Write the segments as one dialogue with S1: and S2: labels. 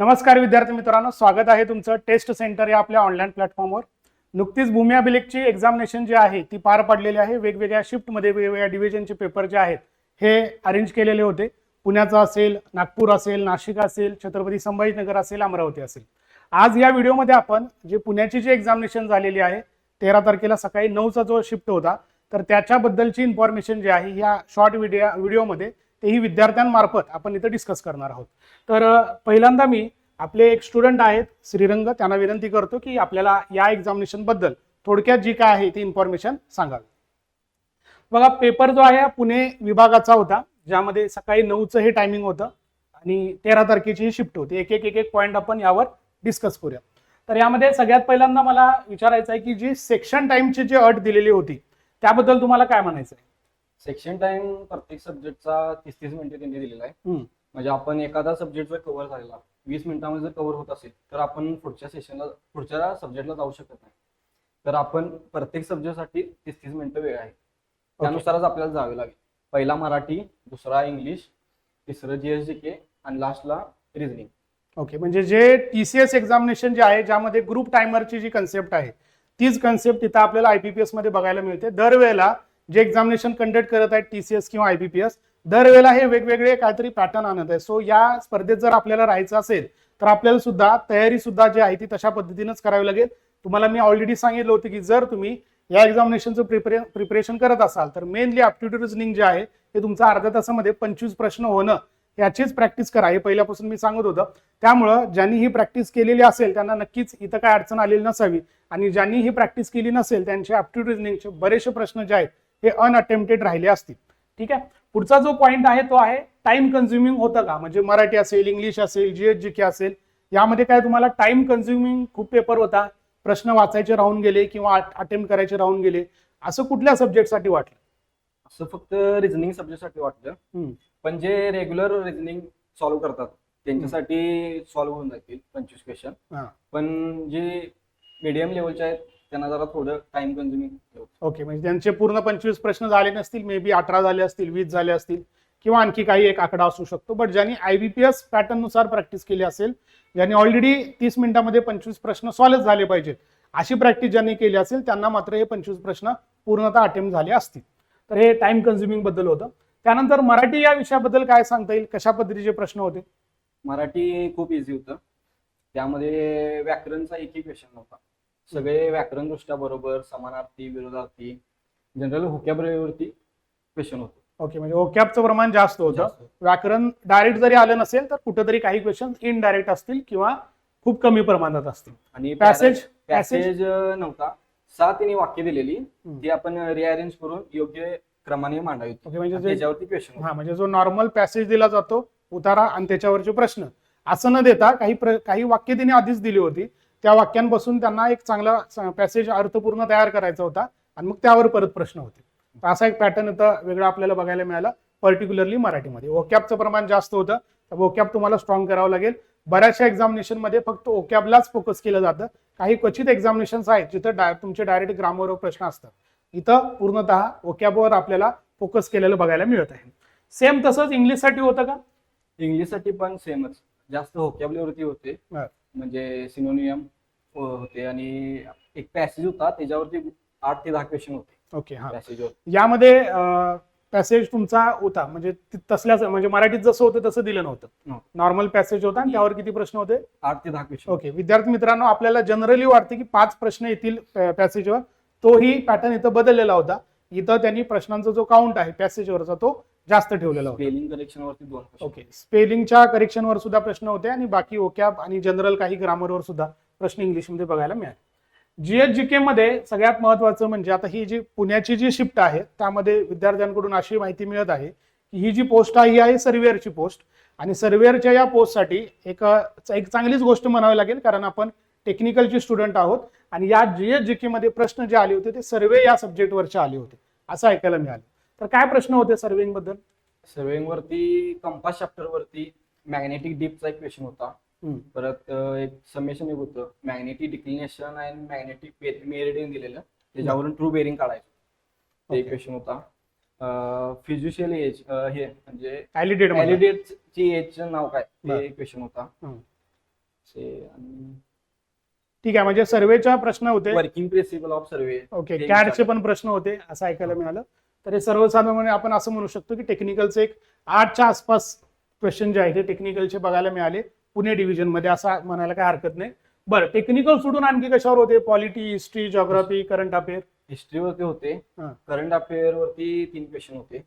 S1: नमस्कार विद्यार्थी मित्रांनो स्वागत आहे तुमचं टेस्ट सेंटर या आपल्या ऑनलाईन प्लॅटफॉर्मवर नुकतीच भूमी अभिलेखची एक्झामिनेशन जी आहे ती पार पडलेली आहे. वेगवेगळ्या शिफ्टमध्ये वेगवेगळ्या डिव्हिजनचे पेपर जे आहेत हे अरेंज केलेले होते. पुण्याचं असेल नागपूर असेल नाशिक असेल छत्रपती संभाजीनगर असेल अमरावती असेल. आज या व्हिडिओमध्ये आपण जे पुण्याची जी एक्झामिनेशन झालेली आहे तेरा तारखेला सकाळी नऊचा जो शिफ्ट होता तर त्याच्याबद्दलची इन्फॉर्मेशन जी आहे ह्या शॉर्ट व्हिडिओ व्हिडिओमध्ये तेही विद्यार्थ्यांमार्फत आपण इथं डिस्कस करणार आहोत. तर पहिल्यांदा मी आपले एक स्टुडंट आहेत श्रीरंग त्यांना विनंती करतो की आपल्याला या एक्झामिनेशनबद्दल थोडक्यात जी काय आहे ती इन्फॉर्मेशन सांगावी. बघा पेपर जो आहे पुणे विभागाचा होता ज्यामध्ये सकाळी नऊचं हे टायमिंग होतं आणि तेरा तारखेची ही शिफ्ट होती. एक एक एक एक पॉईंट आपण यावर डिस्कस करूया. तर यामध्ये सगळ्यात पहिल्यांदा मला विचारायचं आहे की जी सेक्शन टाइमची जी अट दिलेली होती त्याबद्दल तुम्हाला काय म्हणायचं आहे?
S2: सेक्शन टाइम प्रत्येक सब्जेक्टचा तीस तीस मिनिटे त्यांनी दिलेला आहे.
S1: हम्म.
S2: म्हणजे आपण एखादा सब्जेक्ट जर कव्हर झालेला वीस मिनिटामध्ये जर कव्हर होत असेल तर आपण पुढच्या सेशनला पुढच्या सब्जेक्टला जाऊ शकत नाही. तर आपण प्रत्येक सब्जेक्टसाठी तीस तीस मिनिटं वेळ आहे. त्यानुसारच आपल्याला जावे लागेल. पहिला मराठी दुसरा इंग्लिश तिसरं जीएस जी के आणि लास्टला रिझनिंग
S1: ओके. म्हणजे जे टी सी एस एक्झामिनेशन जे आहे ज्यामध्ये ग्रुप टायमरची जी कन्सेप्ट आहे तीच कन्सेप्ट तिथं आपल्याला आयपीपीएसमध्ये बघायला मिळते. दरवेळेला जे एक्झामिनेशन कंडक्ट करत आहेत टी सी एस किंवा आयपीपीएस दरवेळेला हे वेगवेगळे काहीतरी पॅटर्न आणत आहे सो या स्पर्धेत जर आपल्याला राहायचं असेल तर आपल्याला सुद्धा तयारी सुद्धा जी आहे ती तशा पद्धतीनंच करावी लागेल. तुम्हाला मी ऑलरेडी सांगितलं होतं की जर तुम्ही या एक्झामिनेशनचं प्रिपरे प्रिपरेशन करत असाल तर मेनली अप्टिट्यूड रिझनिंग जे आहे हे तुमचं अर्ध्या तासामध्ये पंचवीस प्रश्न होणं याचीच प्रॅक्टिस करा. हे पहिल्यापासून मी सांगत होतं. त्यामुळं ज्यांनी ही प्रॅक्टिस केलेली असेल त्यांना नक्कीच इथं काय अडचण आलेली नसावी. आणि ज्यांनी ही प्रॅक्टिस केली नसेल त्यांचे अप्टिट्यूड रिझनिंगचे बरेचसे प्रश्न जे आहेत हे अनअटेम्प्टेड राहिले असतील. ठीक आहे? पुढचा जो पॉईंट आहे तो आहे टाइम कन्झ्युमिंग होतं का? म्हणजे मराठी असेल इंग्लिश असेल जीएस जी के असेल यामध्ये काय तुम्हाला टाइम कन्झ्युमिंग खूप पेपर होता. प्रश्न वाचायचे राहून गेले किंवा अटेम्प्ट करायचे राहून गेले. असं कुठल्या सब्जेक्टसाठी वाटलं?
S2: असं फक्त रिझनिंग सब्जेक्टसाठी वाटलं. पण जे रेग्युलर रिझनिंग सॉल्व्ह करतात त्यांच्यासाठी सॉल्व्ह होऊन जातील पंचवीस क्वेश्चन. पण जे मीडियम लेवलचे आहेत त्यांना जरा थोडं टाइम कन्झ्युमिंग
S1: ओके म्हणजे त्यांचे पूर्ण पंचवीस प्रश्न झाले नसतील मे बी अठरा झाले असतील वीस झाले असतील किंवा आणखी काही एक आकडा असू शकतो. बट ज्यांनी आयबीपीएस पॅटर्ननुसार प्रॅक्टिस केली असेल ज्यांनी ऑलरेडी तीस मिनिटामध्ये पंचवीस प्रश्न सॉल्व्ह झाले पाहिजेत अशी प्रॅक्टिस ज्यांनी केली असेल त्यांना मात्र हे पंचवीस प्रश्न पूर्णतः अटेम्प्ट झाले असतील. तर हे टाइम कन्झ्युमिंगबद्दल होतं. त्यानंतर मराठी या विषयाबद्दल काय सांगता येईल? कशा पद्धतीचे प्रश्न होते?
S2: मराठी खूप इझी होतं. त्यामध्ये व्याकरणचा एकही क्वेश्चन नव्हता. सगळे व्याकरण दृष्ट्या बरोबर समानार्थी विरोधार्थी जनरल हुक्याबरोबरती क्वेश्चन होते.
S1: ओके म्हणजे ओकॅपचं प्रमाण जास्त होतं.
S2: जास्त.
S1: व्याकरण डायरेक्ट जरी आलं नसेल तर कुठेतरी काही क्वेश्चन इनडायरेक्ट असतील किंवा खूप कमी प्रमाणात असतील.
S2: आणि
S1: पॅसेज
S2: पॅसेज नव्हता. सहा तिने वाक्य दिलेली.
S1: हम्म.
S2: ती आपण रिअरेंज करून योग्य क्रमाने मांडावी
S1: ओके म्हणजे जे
S2: त्याच्यावरती क्वेश्चन
S1: हा म्हणजे जो नॉर्मल पॅसेज दिला जातो उतारा आणि त्याच्यावरचे प्रश्न. असं न देता काही प्र, काही वाक्य तिने आधीच दिली होती. त्या वाक्यांपासून त्यांना एक चांगला पॅसेज अर्थपूर्ण तयार करायचा होता. आणि मग त्यावर परत प्रश्न होते. असा एक पॅटर्न इथं वेगळा आपल्याला बघायला मिळाला पर्टिक्युलरली मराठीमध्ये. ओकॅबचं प्रमाण जास्त होतं तर ओकॅब तुम्हाला स्ट्रॉंग करावं लागेल. बऱ्याचशा एक्झामिनेशनमध्ये फक्त ओकॅबलाच फोकस केलं जातं. काही क्वचित एक्झामिनेशन आहेत जिथं डाय तुमचे डायरेक्ट ग्रामरवर प्रश्न असतात. इथं पूर्णतः ओकॅबवर आपल्याला फोकस केलेलं बघायला मिळत आहे. सेम तसंच इंग्लिशसाठी होतं का?
S2: इंग्लिशसाठी पण सेमच जास्त होकॅबलीवरती होते. म्हणजे सिनोनियम होते आणि एक पॅसेज होता त्याच्यावरती आठ ते दहा क्वेश्चन होते.
S1: ओके हा.
S2: पॅसेजवर
S1: यामध्ये पॅसेज तुमचा होता. म्हणजे तसल्याच म्हणजे मराठीत जसं होतं तसं दिलं नव्हतं.
S2: नव्हतं.
S1: नॉर्मल पॅसेज होता आणि त्यावर किती प्रश्न होते?
S2: आठ ते दहा क्वेश्चन
S1: ओके विद्यार्थी मित्रांनो आपल्याला जनरली वाटते की पाच प्रश्न येतील पॅसेजवर तोही पॅटर्न इथं बदललेला होता. इथं त्यांनी प्रश्नांचा जो काउंट आहे पॅसेजवरचा तो जास्त ठेवलेला होता.
S2: स्पेलिंग दोन.
S1: ओके स्पेलिंगच्या करेक्शनवर सुद्धा प्रश्न होते आणि बाकी ओकॅब आणि जनरल काही ग्रामरवर सुद्धा प्रश्न इंग्लिशमध्ये बघायला मिळाले. जीएस जी के मध्ये सगळ्यात महत्वाचं म्हणजे आता ही जी पुण्याची जी शिफ्ट आहे त्यामध्ये विद्यार्थ्यांकडून अशी माहिती मिळत आहे की ही जी पोस्ट आहे ही आहे सर्वेअरची पोस्ट आणि सर्वेअरच्या या पोस्टसाठी एक एक चांगलीच गोष्ट म्हणावी लागेल कारण आपण टेक्निकलचे स्टुडंट आहोत. आणि या जीएस जी के मध्ये प्रश्न जे आले होते ते सर्वे या सब्जेक्टवरचे आले होते. असं ऐकायला मिळालं. तर काय प्रश्न होते सर्वेइंगबद्दल
S2: सर्वेइंग वरती कंपास चॅप्टर वरती मॅग्नेटिक डीपचा एक क्वेश्चन होता. परत एक समेशन एक होतं. मॅग्नेटिक डिक्लिनेशन आणि मॅग्नेटिक मेरिडियन दिलेलं. त्याच्यावरून ट्रू बेरिंग काढायचं. ते. क्वेश्चन होता. फिजिशियल एज हे म्हणजे
S1: ऍलिडेट
S2: व्हॅलिडेट ची एजचं नाव काय. ते क्वेश्चन होता.
S1: ठीक आहे म्हणजे सर्वेच्या प्रश्न होते.
S2: Working principle of survey
S1: okay कॅडचे. पण प्रश्न होते असं ऐकायला मिळालं. तर हे सर्वसाधारणपणे आपण असं म्हणू शकतो की टेक्निकलचे एक आठच्या आसपास क्वेश्चन जे आहेत ते टेक्निकलचे बघायला मिळाले. पुणे डिव्हिजनमध्ये असं म्हणायला काही हरकत नाही. बरं टेक्निकल सोडून आणखी कशावर होते? Polity history geography current affair
S2: हिस्ट्रीवरती होते. करंट अफेअर वरती तीन क्वेश्चन होते.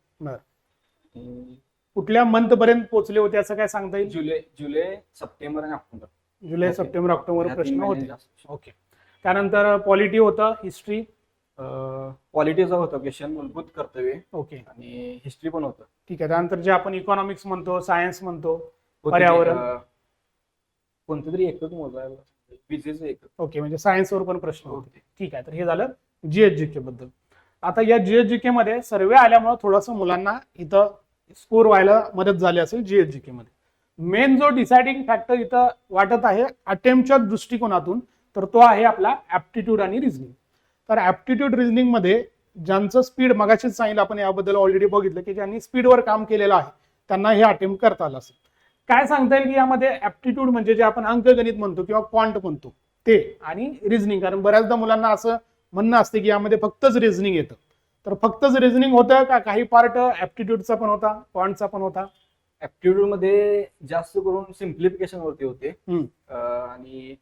S1: कुठल्या मंथ पर्यंत पोहोचले होते असं काय सांगता येईल?
S2: जुलै जुलै सप्टेंबर आणि ऑक्टोबर.
S1: जुलै. सप्टेंबर ऑक्टोबर प्रश्न होते. ओके. त्यानंतर पॉलिटी होतं हिस्ट्री
S2: क्वालिटीचा होता क्वेश्चन मूलभूत कर्तव्य.
S1: ओके
S2: आणि हिस्ट्री पण होतं.
S1: ठीक आहे त्यानंतर जे आपण इकॉनॉमिक्स म्हणतो सायन्स म्हणतो पर्यावरण.
S2: कोणतं तरी एकच मोजायला विजेचं एकक
S1: ओके म्हणजे सायन्सवर पण प्रश्न होते. ठीक आहे तर हे झालं जीएचजीके बद्दल. आता या जीएचजीके मध्ये सर्वे आल्यामुळे थोडंसं मुलांना इथं स्कोर व्हायला मदत झाली असेल जीएचजीके मध्ये. मेन जो डिसाइडिंग फॅक्टर इथं वाटत आहे अटेम्पच्या दृष्टिकोनातून तर तो आहे आपला ऍप्टिट्यूड आणि रिझनिंग तर ऍप्टिट्यूड रिझनिंगमध्ये ज्यांचं स्पीड मगाशीच सांगितलं आपण याबद्दल ऑलरेडी बघितलं की ज्यांनी स्पीडवर काम केलेलं आहे त्यांना हे अटेम्प्ट करता आलं असेल. काय सांगता येईल की यामध्ये ऍप्टिट्यूड म्हणजे जे आपण अंकगणित म्हणतो किंवा क्वांट म्हणतो ते आणि रिझनिंग कारण बऱ्याचदा मुलांना असं म्हणणं असते की यामध्ये फक्तच रिझनिंग येतं. तर फक्तच रिझनिंग होतं का? काही पार्ट ऍप्टिट्यूडचा पण होता क्वांटचा पण होता.
S2: ऍप्टिट्यूडमध्ये जास्त करून सिम्प्लिफिकेशन वरती होते. आणि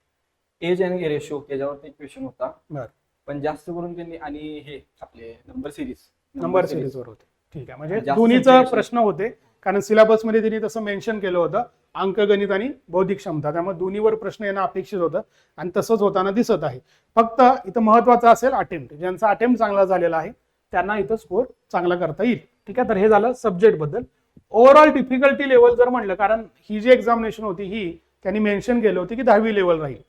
S2: एज आणि रेशो त्याच्यावरती एक क्वेश्चन होता.
S1: बरं.
S2: पण जास्त करून त्यांनी आणि हे आपले नंबर सिरीज
S1: नंबर सिरीजवर होते. ठीक आहे. म्हणजे
S2: जास्त
S1: दोन्हीचा प्रश्न होते. कारण सिलेबसमध्ये त्यांनी तसं मेन्शन केलं होतं. अंकगणित आणि बौद्धिक क्षमता. त्यामुळे दोन्हीवर प्रश्न येणं अपेक्षित होतं. आणि तसंच होताना दिसत आहे. फक्त इथं महत्वाचं असेल अटेम्प्ट ज्यांचा अटेम्प्ट चांगला झालेला आहे त्यांना इथं स्कोर चांगला करता येईल. ठीक आहे? तर हे झालं सब्जेक्टबद्दल. ओव्हरऑल डिफिकल्टी लेवल जर म्हणलं कारण ही जी एक्झामिनेशन होती ही त्यांनी मेन्शन केलं होती की दहावी लेवल राहील.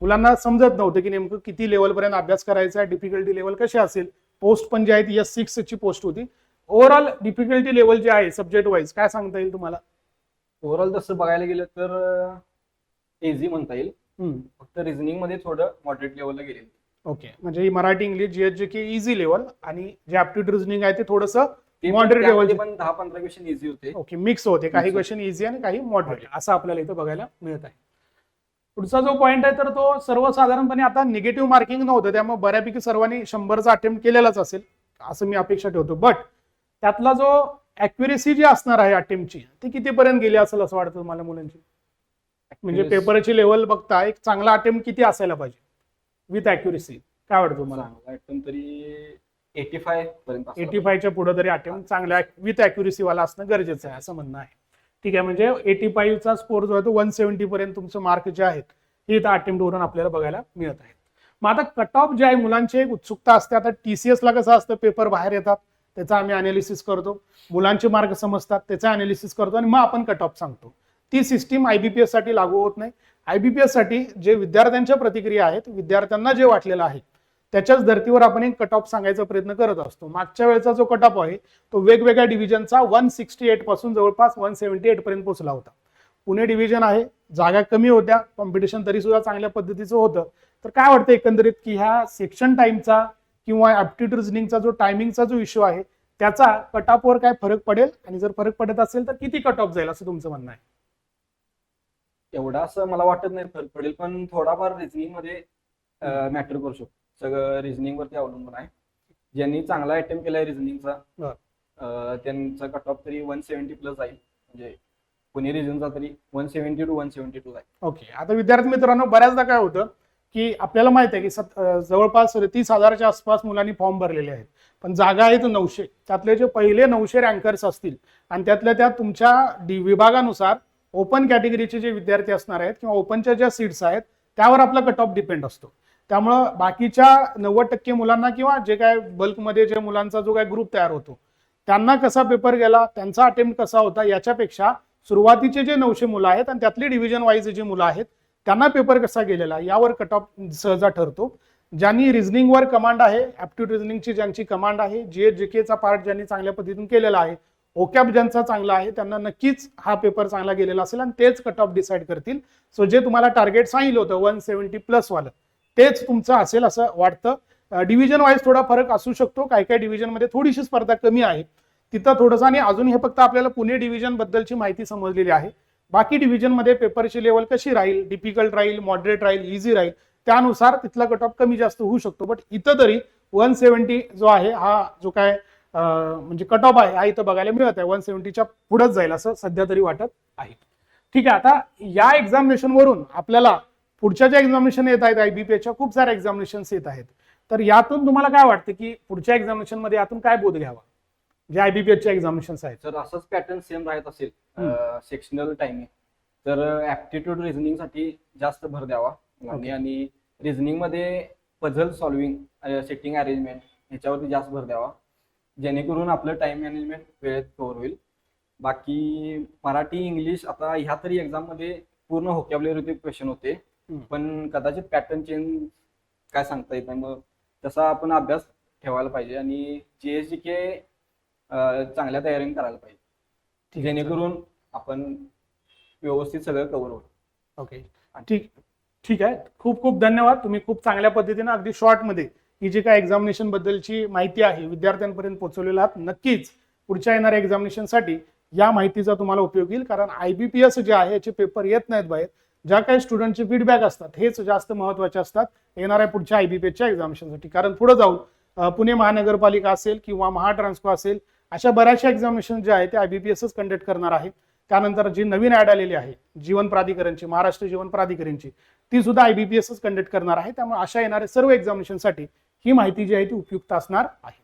S1: मुलांना समजत नव्हतं की नेमकं किती लेवल पर्यंत अभ्यास करायचा आहे डिफिकल्टी लेवल कशी असेल. पोस्ट पण जी आहे एस सिक्स ची पोस्ट होती. ओव्हरऑल डिफिकल्टी लेवल जे आहे सब्जेक्ट वाईज काय सांगता येईल तुम्हाला?
S2: ओव्हरऑल तसं बघायला गेलं तर एझी म्हणता येईल. फक्त रिझनिंगमध्ये थोडं मॉडरेट लेवलला गेले
S1: ओके म्हणजे मराठी इंग्लिश जी जे की इझी लेवल आणि जे ॲप्टिट्यूड रिझनिंग आहे ते थोडंसं
S2: लेवलचे
S1: चे.
S2: पण दहा पंधरा क्वेश्चन इझी होते.
S1: ओके मिक्स होते. काही. क्वेश्चन इझी आणि काही मॉडरेट असं आपल्याला इथं बघायला मिळत आहे. पुढचा जो पॉईंट आहे तर तो सर्वसाधारणपणे आता निगेटिव्ह मार्किंग नव्हतं. त्यामुळे बऱ्यापैकी सर्वांनी शंभरचा अटेम्प्ट केलेलाच असेल असं मी अपेक्षा ठेवतो. बट त्यातला जो अॅक्युरेसी जी असणार आहे अटेम्प्टची ती कितीपर्यंत गेली असेल असं वाटतं तुम्हाला मुलांची? म्हणजे पेपरची लेवल बघता एक चांगला अटेम्प्ट किती असायला पाहिजे? विथ अॅक्युरेसी काय वाटतं तुम्हाला?
S2: तरी एटी फाय
S1: एटी फायच्या पुढे तरी अटेम्प्ट चांगल्या विथ अॅक्युरेसी वाला असणं गरजेचं आहे असं म्हणणं आहे. ठीक आहे म्हणजे एटी फाईव्हचा स्कोर जो आहे तो वन सेव्हन्टी पर्यंत तुमचं मार्क जे आहेत हे इथं अटेम्प्टवरून आपल्याला बघायला मिळत आहेत. मग आता कट ऑफ जे आहे मुलांची एक उत्सुकता असते. आता टी सी एसला कसं असतं पेपर बाहेर येतात त्याचा आम्ही अनालिसिस करतो. मुलांचे मार्क समजतात त्याचा अनालिसिस करतो आणि मग आपण कट ऑफ सांगतो. ती सिस्टीम आयबीपीएससाठी लागू होत नाही. आयबीपीएससाठी जे विद्यार्थ्यांच्या प्रतिक्रिया आहेत विद्यार्थ्यांना जे वाटलेलं आहे त्याच्याच धर्तीवर आपण एक कट ऑफ सांगायचा प्रयत्न करत असतो. मागच्या वेळेचा जो कट ऑफ आहे तो वेगवेगळ्या डिव्हिजनचा वन सिक्स्टी एटपासून जवळपास वन सेव्हन्टी एट पर्यंत पोहोचला होता. पुणे डिव्हिजन आहे जागा कमी होत्या कॉम्पिटिशन तरी सुद्धा चांगल्या पद्धतीचं होतं. तर काय वाटतं एकंदरीत की ह्या सेक्शन टाइमचा किंवा ऍप्टिट्यूड रिझनिंगचा जो टायमिंगचा जो इश्यू आहे त्याचा कट ऑफवर काय फरक पडेल? आणि जर फरक पडत असेल तर किती कट ऑफ जाईल असं तुमचं म्हणणं आहे?
S2: एवढा असं मला वाटत नाही फरक पडेल पण थोडाफार रिझनिंगमध्ये मॅटर करू शकतो. सगळं रिझनिंग वरती अवलंबून आहे. ज्यांनी चांगला अटेम्प्ट केलाय रिझनिंगचा. त्यांचा कट ऑफ तरी वन सेव्हन्टी प्लस जाईल. म्हणजे पुणे रिझनचा तरी one seventy two one seventy two जाईल.
S1: ओके आता विद्यार्थी मित्रांनो बऱ्याचदा काय होतं की आपल्याला माहीत आहे की जवळपास तीस हजाराच्या आसपास मुलांनी फॉर्म भरलेले आहेत. पण जागा आहेत नऊशे. त्यातले जे पहिले नऊशे रँकर्स असतील आणि त्यातल्या त्यात तुमच्या डि विभागानुसार ओपन कॅटेगरीचे जे विद्यार्थी असणार आहेत किंवा ओपनच्या ज्या सीट्स आहेत त्यावर आपला कट ऑफ डिपेंड असतो. त्यामुळं बाकीच्या नव्वद टक्के मुलांना किंवा जे काय बल्कमध्ये जे मुलांचा जो काय ग्रुप तयार होतो त्यांना कसा पेपर गेला त्यांचा अटेम्प्ट कसा होता याच्यापेक्षा सुरुवातीचे जे नऊशे मुलं आहेत आणि त्यातली डिव्हिजन वाईज जी मुलं आहेत त्यांना पेपर कसा गेलेला यावर कट ऑफ सहजा ठरतो. ज्यांनी रिझनिंगवर कमांड आहे ऍप्टिट्यूड रिझनिंगची ज्यांची कमांड आहे जे जे केचा पार्ट ज्यांनी चांगल्या पद्धतीने केलेला आहे ओकॅप ज्यांचा चांगला आहे त्यांना नक्कीच हा पेपर चांगला गेलेला असेल आणि तेच कट ऑफ डिसाईड करतील. सो जे तुम्हाला टार्गेट सांगितलं होतं वन सेव्हन्टी प्लस वालं तेच तुमचं असेल असं वाटतं. डिव्हिजन वाईज थोडा फरक असू शकतो. काही काही डिव्हिजनमध्ये थोडीशी स्पर्धा कमी आहे. तिथं थोडंसं आणि अजून हे फक्त आपल्याला पुणे डिव्हिजन बद्दलची माहिती समजलेली आहे. बाकी डिव्हिजनमध्ये पेपरची लेवल कशी राहील? डिफिकल्ट राहील मॉडरेट राहील इझी राहील? त्यानुसार तिथला कट ऑफ कमी जास्त होऊ शकतो. बट इथं तरी वन सेव्हन्टी जो आहे हा जो काय म्हणजे कट ऑफ आहे हा इथं बघायला मिळत आहे. वन सेव्हन्टीच्या पुढेच जाईल असं सध्या तरी वाटत आहे. ठीक आहे आता या एक्झामिनेशन वरून आपल्याला पुढच्या ज्या एक्झामिनेशन येत आहेत आयबीपीएच्या खूप साऱ्या एक्झामिनेशन्स येत आहेत. तर यातून तुम्हाला काय वाटतं की पुढच्या एक्झामिनेशनमध्ये यातून काय बोध घ्यावा? जे आयबीपीएसच्या एक्झामिनेशन्स आहेत.
S2: जर असंच पॅटर्न सेम राहत असेल. सेक्शनल टायमिंग तर ऍप्टिट्यूड रिझनिंगसाठी जास्त भर द्यावा. आणि रिझनिंगमध्ये पझल सॉल्विंग सेटिंग अरेंजमेंट ह्याच्यावरती जास्त भर द्यावा. जेणेकरून आपलं टाइम मॅनेजमेंट वेळेत कव्हर होईल. बाकी मराठी इंग्लिश आता ह्या तरी एक्झाममध्ये पूर्ण होकॅबलरीचे क्वेश्चन होते. पण कदाचित पॅटर्न चेंज काय सांगता येत नाही. मग तसा आपण अभ्यास ठेवायला पाहिजे आणि जीएसजी के चांगल्या तयारीने करायला पाहिजे. जेणेकरून आपण व्यवस्थित सगळं कव्हर होईल.
S1: ओके. ठीक ठीक आहे. खूप खूप धन्यवाद. तुम्ही खूप चांगल्या पद्धतीने अगदी शॉर्टमध्ये ही जी काय एक्झामिनेशन बद्दलची माहिती आहे विद्यार्थ्यांपर्यंत पोहोचवलेला आहात. नक्कीच पुढच्या येणाऱ्या एक्झामिनेशनसाठी या माहितीचा तुम्हाला उपयोग येईल. कारण आयबीपीएस जे आहे याचे पेपर येत नाहीत बाहेर. ज्या काही स्टुडंटचे फीडबॅक असतात हेच जास्त महत्त्वाचे असतात. येणाऱ्या पुढच्या आयबीपीएसच्या एक्झामिनेशनसाठी कारण पुढे जाऊन पुणे महानगरपालिका असेल किंवा महाट्रान्सको असेल अशा बऱ्याचशा एक्झामिनेशन जे आहे ते आयबीपीएसच कंडक्ट करणार आहेत. त्यानंतर जी नवीन ॲड आलेली आहे जीवन प्राधिकरणची महाराष्ट्र जीवन प्राधिकरणची ती सुद्धा आयबीपीएसच कंडक्ट करणार आहे. त्यामुळे अशा येणाऱ्या सर्व एक्झामिनेशनसाठी ही माहिती जी आहे ती उपयुक्त असणार आहे.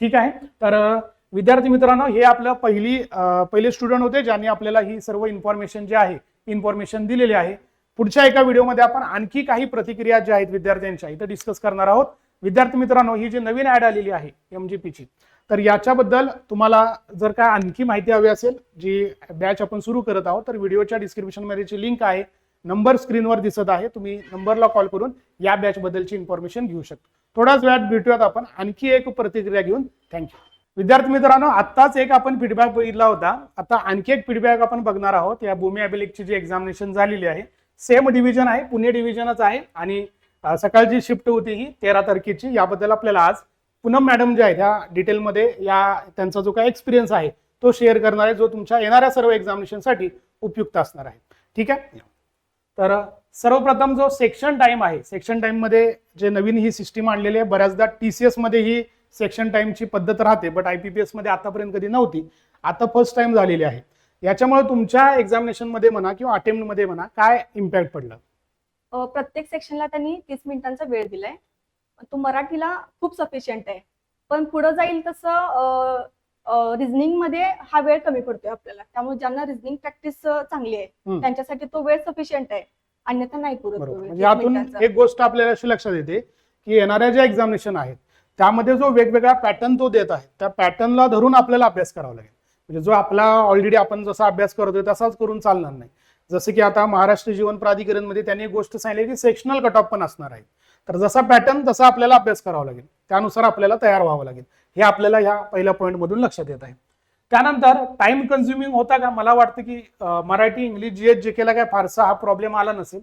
S1: ठीक आहे? तर विद्यार्थी मित्रांनो हे आपलं पहिली पहिले स्टुडंट होते ज्यांनी आपल्याला ही सर्व इन्फॉर्मेशन जी आहे इन्फॉर्मेशन दिलेली आहे. पुढच्या एका व्हिडिओमध्ये आपण आणखी काही प्रतिक्रिया ज्या आहेत विद्यार्थ्यांच्या इथं डिस्कस करणार आहोत. विद्यार्थी मित्रांनो ही जी नवीन ऍड आलेली आहे एमजीपीची तर याच्याबद्दल तुम्हाला जर काय आणखी माहिती हवी असेल जी बॅच आपण सुरू करत आहोत तर व्हिडिओच्या डिस्क्रिप्शनमध्ये जी लिंक आहे नंबर स्क्रीनवर दिसत आहे. तुम्ही नंबरला कॉल करून या बॅच बद्दलची इन्फॉर्मेशन घेऊ शकता. थोड्याच वेळात भेटूयात आपण. आणखी एक प्रतिक्रिया घेऊन. थँक्यू विद्यार्थी मित्रांनो आत्ताच एक आपण फीडबॅक बघितला होता. आता आणखी एक फीडबॅक आपण बघणार आहोत. या भूमी अभिलेखची जी एक्झामिनेशन झालेली आहे. सेम डिव्हिजन आहे पुणे डिव्हिजनच आहे आणि सकाळची शिफ्ट होती ही तेरा तारखेची. याबद्दल आपल्याला आज पूनम मॅडम ज्या आहेत ह्या डिटेलमध्ये या त्यांचा जो काही एक्सपिरियन्स आहे तो शेअर करणार आहे जो तुमच्या येणाऱ्या सर्व एक्झामिनेशनसाठी उपयुक्त असणार आहे. ठीक आहे? तर सर्वप्रथम जो सेक्शन टाइम आहे सेक्शन टाइममध्ये जे नवीन ही सिस्टीम आणलेली आहे बऱ्याचदा टीसीएसमध्ये ही सेक्शन टाइमची पद्धत राहते बट आयपीपीएसमध्ये आतापर्यंत कधी नव्हती. आता फर्स्ट टाइम झालेली आहे. याच्यामुळे तुमच्या एक्झामिनेशनमध्ये म्हणा किंवा अटेम्प्टमध्ये म्हणा काय इम्पॅक्ट पडलं?
S3: प्रत्येक सेक्शनला त्यांनी तीस मिनिटांचा वेळ दिलाय. तो मराठीला खूप सफिशियंट आहे. पण पुढे जाईल तसं रिझनिंगमध्ये हा वेळ कमी पडतोय आपल्याला. त्यामुळे ज्यांना रिझनिंग प्रॅक्टिस चांगली आहे. त्यांच्यासाठी तो वेळ सफिशियंट आहे. अन्यथा नाही पुरत
S1: म्हणजे
S3: 30
S1: यातून. एक गोष्ट आपल्याला अशी लक्षात येते की येणाऱ्या ज्या एक्झामिनेशन आहेत त्यामध्ये जो वेगवेगळा पॅटर्न तो देत आहे त्या पॅटर्नला धरून आपल्याला अभ्यास करावा लागेल. म्हणजे जो आपला ऑलरेडी आपण जसा अभ्यास करतोय तसाच करून चालणार नाही. जसं की आता महाराष्ट्र जीवन प्राधिकरणमध्ये त्यांनी एक गोष्ट सांगितली की सेक्शनल कट ऑफ पण असणार आहे. तर जसा पॅटर्न तसा आपल्याला अभ्यास करावा लागेल. त्यानुसार आपल्याला तयार व्हावं लागेल. हे आपल्याला ह्या पहिल्या पॉईंट मधून लक्षात येत आहे. त्यानंतर टाइम कन्झ्युमिंग होता का? मला वाटतं की मराठी इंग्लिश जी एच जे केला काय फारसा हा प्रॉब्लेम आला नसेल.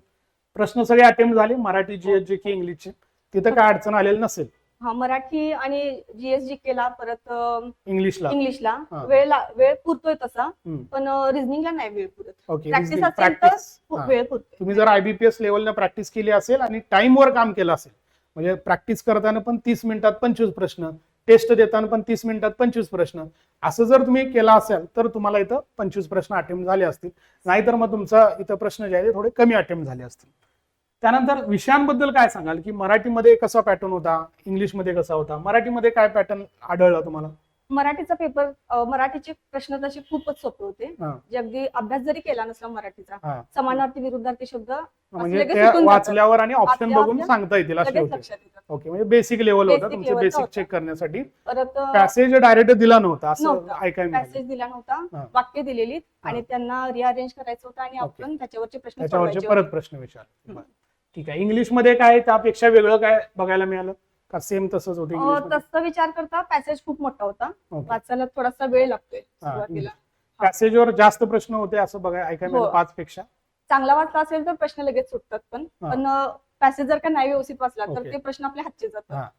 S1: प्रश्न सगळे अटेम्प्ट झाले मराठी जी एच जे के इंग्लिशचे तिथं काय अडचण आलेली नसेल.
S3: हा मराठी आणि जीएसजी केला परत
S1: इंग्लिशला
S3: इंग्लिशला
S1: हा.
S3: वेळ ला- वेळ पुरतोय तसा
S1: हम्म.
S3: पण रिझनिंगला नाही वेळ पुरत.
S1: ओके
S3: प्रॅक्टिस असेल तर
S1: प्रॅक्टिस
S3: खूप वेळ पुरतोय.
S1: तुम्ही जर आयबीपीएस लेवलनं प्रॅक्टिस केली असेल आणि टाइमवर काम केलं असेल म्हणजे प्रॅक्टिस करताना पण तीस मिनिटात पंचवीस प्रश्न टेस्ट देताना पण तीस मिनिटात पंचवीस प्रश्न असं जर तुम्ही केलं असेल तर तुम्हाला इथं पंचवीस प्रश्न अटेम्प्ट झाले असतील. नाहीतर मग तुमचा इथं प्रश्न जे आहे ते थोडे कमी अटेम्प्ट झाले असतील. त्यानंतर विषयांबद्दल काय सांगाल की मराठीमध्ये कसा पॅटर्न होता इंग्लिशमध्ये कसा होता मराठीमध्ये काय पॅटर्न आढळला तुम्हाला
S3: मराठीचा पेपर मराठीचे प्रश्न तसे खूपच सोपे होते. जे अगदी अभ्यास जरी केला नसला मराठीचा. समानार्थी विरुद्धार्थी शब्द
S1: म्हणजे. वाचल्यावर आणि ऑप्शन बघून
S3: आपल्या
S1: सांगता येतील ओके म्हणजे बेसिक लेवल होता तुमचं बेसिक. चेक करण्यासाठी
S3: परत
S1: पॅसेज डायरेक्ट दिला नव्हता असं. ऐकायला मिळालं
S3: पॅसेज दिला. नव्हता वाक्य दिलेली आणि. त्यांना रिअरेंज करायचं होतं आणि. आपण त्याच्यावरचे प्रश्न
S1: परत प्रश्न विचार ठीक आहे. इंग्लिशमध्ये काय त्यापेक्षा वेगळं काय बघायला मिळालं? का सेम तसंच होतं
S3: तसं विचार करता पॅसेज खूप मोठा होता. वाचायला थोडासा वेळ लागतोय सुरुवातीला.
S1: पॅसेजवर जास्त प्रश्न होते असं बघायला ऐकायला मिळालं
S3: हो.
S1: पाच पेक्षा
S3: चांगला वाचला असेल तर प्रश्न लगेच सुटतात पण. पण पॅसेज जर का नाही व्यवस्थित वाचला तर. ते प्रश्न आपल्या हातचे जातात.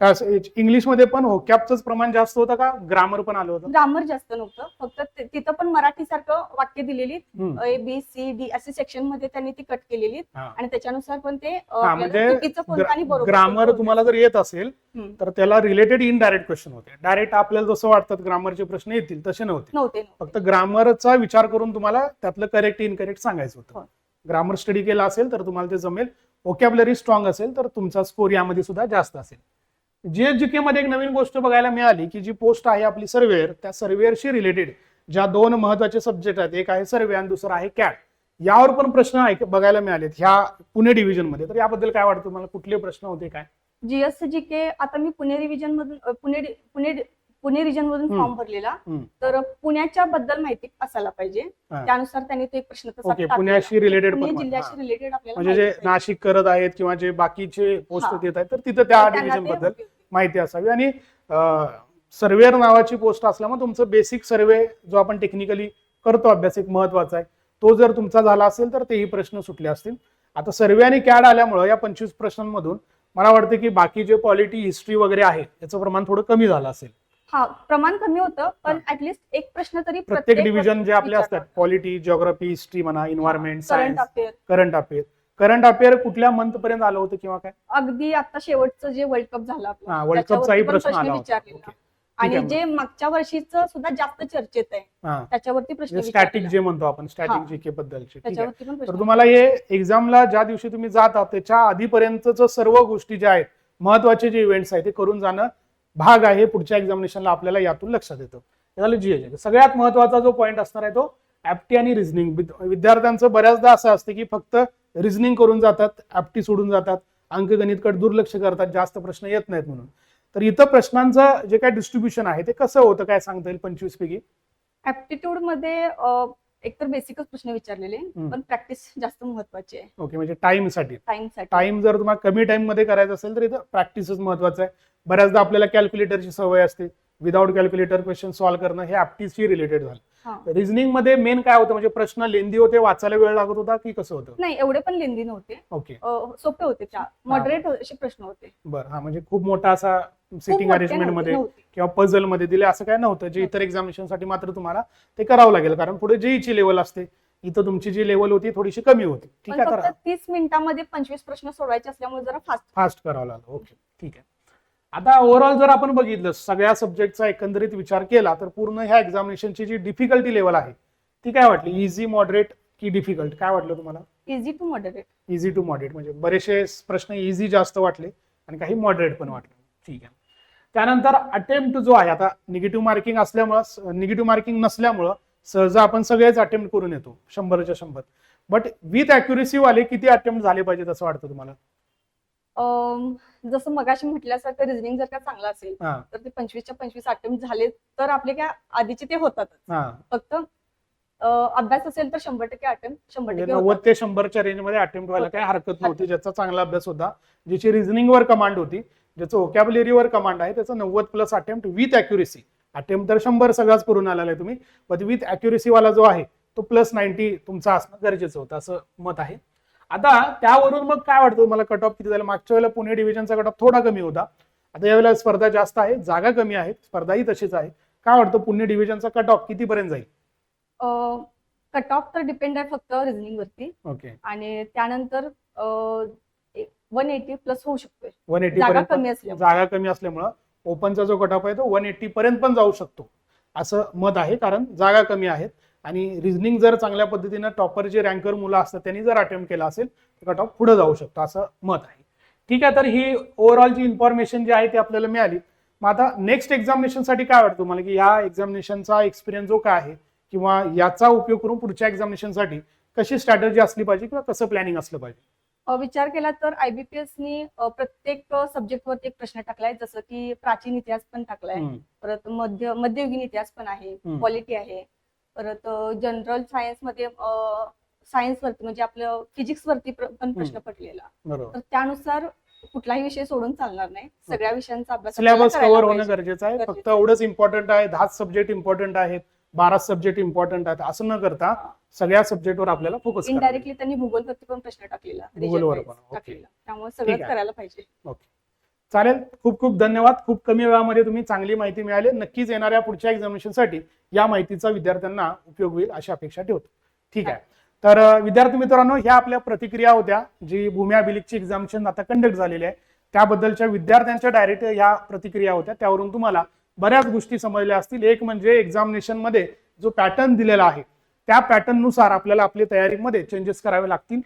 S1: इंग्लिशमध्ये पण होकॅपच प्रमाण जास्त होतं का ग्रामर पण आलं होतं
S3: ग्रामर जास्त नव्हतं फक्त तिथं पण मराठी सारखं वाक्य दिलेली. ए बी सी डी असे सेक्शनमध्ये त्यांनी ती कट केलेली
S1: हा.
S3: आणि त्याच्यानुसार पण ते
S1: हा, म्हणजे ग्रामर
S3: कोणतं
S1: तुम्हाला जर येत असेल. तर त्याला रिलेटेड इनडायरेक्ट क्वेश्चन होते डायरेक्ट आपल्याला जसं वाटतं ग्रामरचे प्रश्न येतील तसे नव्हते. फक्त ग्रामरचा विचार करून तुम्हाला त्यातलं करेक्ट इनकरेक्ट सांगायचं होतं
S3: हो.
S1: ग्रामर स्टडी केला असेल तर तुम्हाला ते जमेल ओकॅबलरी स्ट्रॉंग असेल तर तुमचा स्कोर यामध्ये सुद्धा जास्त असेल जीएसजीके मध्ये एक नवीन गोष्ट बघायला मिळाली की जी पोस्ट आहे आपली सर्वेअर त्या सर्वेअरशी रिलेटेड ज्या दोन महत्त्वाचे सब्जेक्ट आहेत एक आहे सर्वे आणि दुसरा आहे कॅट यावर पण प्रश्न बघायला मिळालेत ह्या पुणे डिव्हिजनमध्ये तर याबद्दल काय वाटतं तुम्हाला कुठले प्रश्न होते काय
S3: जीएस जी के आता मी पुणे रिव्हिजन मधून पुणे पुणे पुणे रिजन मधून. फॉर्म भरलेला. तर पुण्याच्या बद्दल माहिती असायला पाहिजे. त्यानुसार त्यांनी तो एक प्रश्न.
S1: पुण्याशी रिलेटेड
S3: जिल्ह्याशी रिलेटेड आपल्याला
S1: म्हणजे जे. नाशिक करत आहेत किंवा जे बाकीचे पोस्ट. देत आहेत तर तिथं त्या
S3: डिव्हिजनबद्दल.
S1: माहिती असावी. आणि सर्वेअर नावाची पोस्ट असल्यामुळे तुमचं बेसिक सर्वे जो आपण टेक्निकली करतो अभ्यास एक महत्त्वाचा आहे. तो जर तुमचा झाला असेल तर तेही प्रश्न सुटले असतील. आता सर्वे आणि कॅड आल्यामुळे या पंचवीस प्रश्नांमधून मला वाटतं की बाकी जे पॉलिटी हिस्ट्री वगैरे आहे याचं प्रमाण थोडं कमी झालं असेल.
S3: हा प्रमाण कमी होतं पण ऍटलिस्ट एक प्रश्न तरी
S1: प्रत्येक डिव्हिजन जे आपले असतात. पॉलिटी जिओग्राफी हिस्ट्री म्हणा environment science current affair current affair कुठल्या मंथ पर्यंत आलं होतं किंवा काय?
S3: अगदी आता शेवटचं जे वर्ल्ड कप झालं आपलं,
S1: हा, वर्ल्ड
S3: त्याच्यावरती
S1: कपचाही
S3: पण
S1: प्रश्न आला होता.
S3: विचारलेला.
S1: ओके.
S3: आणि
S1: आहे
S3: जे मागच्या वर्षीचं सुद्धा जास्त चर्चेत आहे
S1: हा.
S3: त्याच्यावरती प्रश्न
S1: स्टॅटिक
S3: विचारलेला.
S1: जे म्हणतो आपण स्टॅटिक
S3: हा.
S1: जीके बद्दलचे. ठीक आहे.
S3: त्याच्यावरती पण
S1: तर
S3: प्रश्न
S1: तुम्हाला हे एक्झामला ज्या दिवशी तुम्ही जाता त्याच्या आधीपर्यंतच सर्व गोष्टी ज्या आहेत महत्त्वाचे जे इव्हेंट्स आहेत ते करून जाणं भाग आहे. पुढच्या एक्झामिनेशनला आपल्याला यातून लक्षात येतं. हे झालं सगळ्यात महत्त्वाचा जो पॉईंट असणार आहे तो ऍप्टी आणि रिझनिंग. विद्यार्थ्यांचं बऱ्याचदा असं असतं की फक्त रिझनिंग करून जातात ऍप्टी सोडून जातात अंकगणितकडे दुर्लक्ष करतात जास्त प्रश्न येत नाहीत म्हणून. तर इथं प्रश्नांचं जे काय डिस्ट्रीब्युशन आहे ते कसं होतं काय सांगता येईल पंचवीस पैकी?
S3: ऍप्टिट्यूडमध्ये एकतर बेसिकच प्रश्न विचारलेले. पण प्रॅक्टिस जास्त महत्वाची आहे.
S1: ओके म्हणजे टाइमसाठी
S3: टाइमसाठी
S1: टाइम जर तुम्हाला कमी टाइममध्ये करायचं असेल तर इथं प्रॅक्टिसच महत्वाचं आहे. बऱ्याचदा आपल्याला कॅल्क्युलेटरची सवय असते. विदाऊट कॅल्क्युलेटर क्वेश्चन सॉल्व्ह करणं हे ऍप्टिसशी रिलेटेड. झालं. रिझनिंगमध्ये मेन काय होतं? म्हणजे प्रश्न लेंदी होते वाचायला वेळ लागत होता की कसं होतं?
S3: नाही एवढे पण लेंदी नव्हते.
S1: ओके
S3: सोपे होते मॉडरेट असे प्रश्न होते.
S1: बरं हा म्हणजे खूप मोठा असा सिटिंग
S3: अरेंजमेंटमध्ये.
S1: किंवा पझलमध्ये दिले असं काय नव्हतं. जे इतर एक्झामिनेशनसाठी मात्र तुम्हाला ते करावं लागेल. कारण पुढे जेईची लेवल असते इथं तुमची जी लेवल होती थोडीशी कमी होती. ठीक आहे
S3: तीस मिनिटांमध्ये पंचवीस प्रश्न सोडवायचे असल्यामुळे जरा फास्ट
S1: फास्ट करावं लागलं. ओके ठीक आहे. आता ओव्हरऑल जर आपण बघितलं सगळ्या सब्जेक्टचा एकंदरीत विचार केला तर पूर्ण ह्या एक्झामिनेशनची जी डिफिकल्टी लेवल आहे ती काय वाटली? इझी मॉडरेट की डिफिकल्ट काय वाटलं तुम्हाला?
S3: Easy to moderate
S1: easy to moderate म्हणजे बरेचसे प्रश्न इझी जास्त वाटले आणि काही मॉडरेट पण वाटले. ठीक आहे. त्यानंतर अटेम्प्ट जो आहे आता निगेटिव्ह मार्किंग असल्यामुळं निगेटिव्ह मार्किंग नसल्यामुळं सहजा आपण सगळेच अटेम्प्ट करून येतो शंभरच्या शंभर. बट विथ अॅक्युरेसी वाले किती अटेम्प्ट झाले पाहिजेत असं वाटतं तुम्हाला?
S3: जसं मगाशी म्हटल्यासारखं रिझनिंग जर का चांगलं असेल
S1: हा.
S3: तर ते पंचवीसच्या पंचवीस अटेम्प्ट झाले तर आपले काय आधीचे ते होतातच.
S1: हा.
S3: फक्त अ, अभ्यास असेल तर शंभर टक्के अटेम्प्ट शंभर
S1: म्हणजे
S3: टक्के
S1: नव्वद
S3: होतात.
S1: ते शंभरच्या रेंजमध्ये अटेम्प्ट व्हायला काही हरकत नव्हती ज्याचा चांगला अभ्यास होता ज्याची रिझनिंगवर कमांड होती ज्याचं व्होकॅबलरीवर कमांड आहे त्याचं नव्वद plus attempt with accuracy attempt तर शंभर सगळाच करून आलेला आहे तुम्ही पण विथ अॅक्युरेसी वाला जो आहे तो प्लस नाईन्टी तुमचा असणं गरजेचं होतं असं मत आहे. आता त्यावरून मग काय वाटतं मला कट ऑफ किती झालं? मागच्या वेळेला पुणे डिव्हिजनचा कट ऑफ थोडा कमी होता. आता यावेळेला स्पर्धा जास्त आहे जागा कमी आहेत स्पर्धाही तशीच आहे. काय वाटतं पुणे डिव्हिजनचा कट ऑफ कितीपर्यंत जाईल?
S3: कट ऑफ तर डिपेंड आहे फक्त रिझनिंग वरती.
S1: ओके.
S3: आणि त्यानंतर वन एटी प्लस होऊ शकतोय.
S1: वन एटी
S3: जागा कमी असल्यामुळे.
S1: जागा कमी असल्यामुळं ओपनचा जो कट ऑफ आहे तो वन एट्टी पर्यंत पण जाऊ शकतो. असं मत आहे कारण जागा कमी आहेत. आणि रिझनिंग जर चांगल्या पद्धतीनं टॉपर जे रँकर मुलं असतात त्यांनी जर अटेम्प्ट केला असेल तर कट ऑफ पुढे जाऊ शकतो असं मत आहे. ठीक आहे तर ही ओव्हरऑल जी इन्फॉर्मेशन जी आहे ती आपल्याला मिळाली. मग आता नेक्स्ट एक्झामिनेशनसाठी काय वाटतं तुम्हाला? की ह्या एक्झामिनेशनचा एक्सपिरियन्स जो काय आहे किंवा याचा उपयोग करून पुढच्या एक्झामिनेशनसाठी कशी स्ट्रॅटर्जी असली पाहिजे किंवा कसं प्लॅनिंग असलं पाहिजे?
S3: विचार केला तर आयबीपीएस नी अ, प्रत्येक सब्जेक्ट वरती एक प्रश्न टाकलाय जसं की प्राचीन इतिहास पण टाकलाय. परत मध्य मध्ययुगीन इतिहास पण आहे. पॉलिटी आहे. परत जनरल सायन्समध्ये सायन्स वरती म्हणजे आपलं फिजिक्स वरती पण प्रश्न पडलेला. तर त्यानुसार कुठलाही विषय सोडून चालणार नाही. सगळ्या विषयांचा अभ्यास
S1: सिलेबस कव्हर होणं. गरजेचं आहे. फक्त एवढंच इम्पॉर्टंट आहे. दहाच सब्जेक्ट इम्पॉर्टंट आहेत. बारा सब्जेक्ट इम्पॉर्टंट आहेत. असं न करता सगळ्या सब्जेक्टवर आपल्याला फोकस
S3: इनडायरेक्टली त्यांनी भूगोल वरती पण प्रश्न टाकलेला.
S1: भूगोलवर पण.
S3: टाकलेला. त्यामुळे
S1: आहे.
S3: करायला पाहिजे.
S1: चालेल. खूप खूप धन्यवाद. खूप कमी वेळामध्ये तुम्ही चांगली माहिती मिळाली. नक्कीच येणाऱ्या पुढच्या एक्झामिनेशनसाठी या माहितीचा विद्यार्थ्यांना उपयोग होईल अशी अपेक्षा ठेवतो. ठीक आहे. तर विद्यार्थी मित्रांनो ह्या आपल्या प्रतिक्रिया होत्या जी भूमी अभिलेखची एक्झामिनेशन आता कंडक्ट झालेली आहे. त्याबद्दलच्या विद्यार्थ्यांच्या डायरेक्ट ह्या प्रतिक्रिया होत्या. त्यावरून तुम्हाला बऱ्याच गोष्टी समजल्या असतील. एक म्हणजे एक्झामिनेशनमध्ये जो पॅटर्न दिलेला आहे त्या पॅटर्ननुसार आपल्याला आपली तयारीमध्ये चेंजेस करावे लागतील.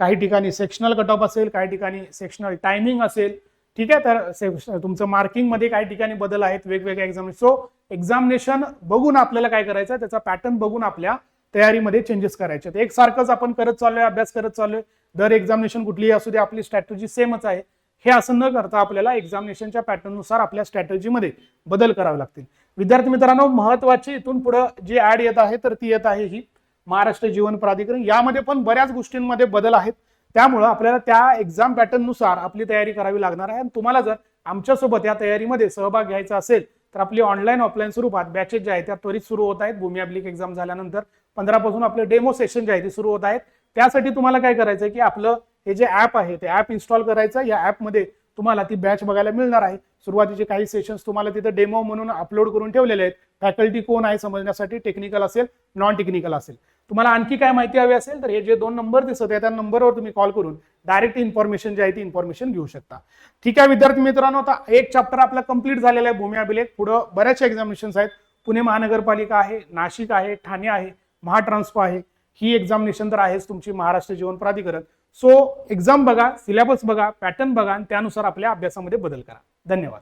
S1: काही ठिकाणी सेक्शनल कट ऑफ असेल काही ठिकाणी सेक्शनल टायमिंग असेल ठीक आहे तर तुमचं मार्किंगमध्ये काही ठिकाणी बदल आहेत वेगवेगळ्या एक्झाम सो एक्झामिनेशन बघून आपल्याला काय करायचं त्याचा पॅटर्न बघून आपल्या तयारीमध्ये चेंजेस करायचे एक एकसारखंच आपण करत चाललोय अभ्यास करत चाललोय. दर एक्झामिनेशन कुठलीही असू दे आपली स्ट्रॅटेजी सेमच आहे. हे असं न करता आपल्याला एक्झामिनेशनच्या पॅटर्ननुसार आपल्या स्ट्रॅटजीमध्ये बदल करावे लागतील. विद्यार्थी मित्रांनो महत्वाची इथून पुढे जी ऍड येत आहे तर ती येत आहे ही महाराष्ट्र जीवन प्राधिकरण. यामध्ये पण बऱ्याच गोष्टींमध्ये बदल आहेत. त्यामुळं आपल्याला त्या एक्झाम पॅटर्ननुसार आपली तयारी करावी लागणार आहे. आणि तुम्हाला जर आमच्यासोबत या तयारीमध्ये सहभाग घ्यायचा असेल तर आपली ऑनलाईन ऑफलाईन स्वरूपात बॅचेस ज्या आहेत त्या त्वरित सुरू होत आहेत. भूमी अब्लिक एक्झाम झाल्यानंतर पंधरापासून आपले डेमो सेशन जे आहे ते सुरू होत आहेत. त्यासाठी तुम्हाला काय करायचं आहे की आपलं हे जे ऍप आहे ते ऍप इन्स्टॉल करायचं. या ऍपमध्ये तुम्हाला ती बॅच बघायला मिळणार आहे. सुरुवातीचे काही सेशन्स तुम्हाला तिथे डेमो म्हणून अपलोड करून ठेवलेले आहेत. फॅकल्टी कोण आहे समजण्यासाठी टेक्निकल असेल नॉन टेक्निकल असेल. तुम्हाला आणखी काय माहिती हवी असेल तर हे जे दोन नंबर दिसत आहे त्या नंबरवर तुम्ही कॉल करून डायरेक्ट इन्फॉर्मेशन जी आहे ती इन्फॉर्मेशन घेऊ शकता. ठीक आहे विद्यार्थी मित्रांनो आता एक चॅप्टर आपला कंप्लीट झालेला आहे भूमी अभिलेख. पुढं बऱ्याचशा एक्झामिनेशन्स आहेत. पुणे महानगरपालिका आहे नाशिक आहे ठाणे आहे महाट्रान्सफो आहे. ही एक्झामिनेशन तर आहेच तुमची महाराष्ट्र जीवन प्राधिकरण. सो एक्झाम बघा सिलेबस बघा पॅटर्न बघा आणि त्यानुसार आपल्या अभ्यासामध्ये बदल करा. धन्यवाद.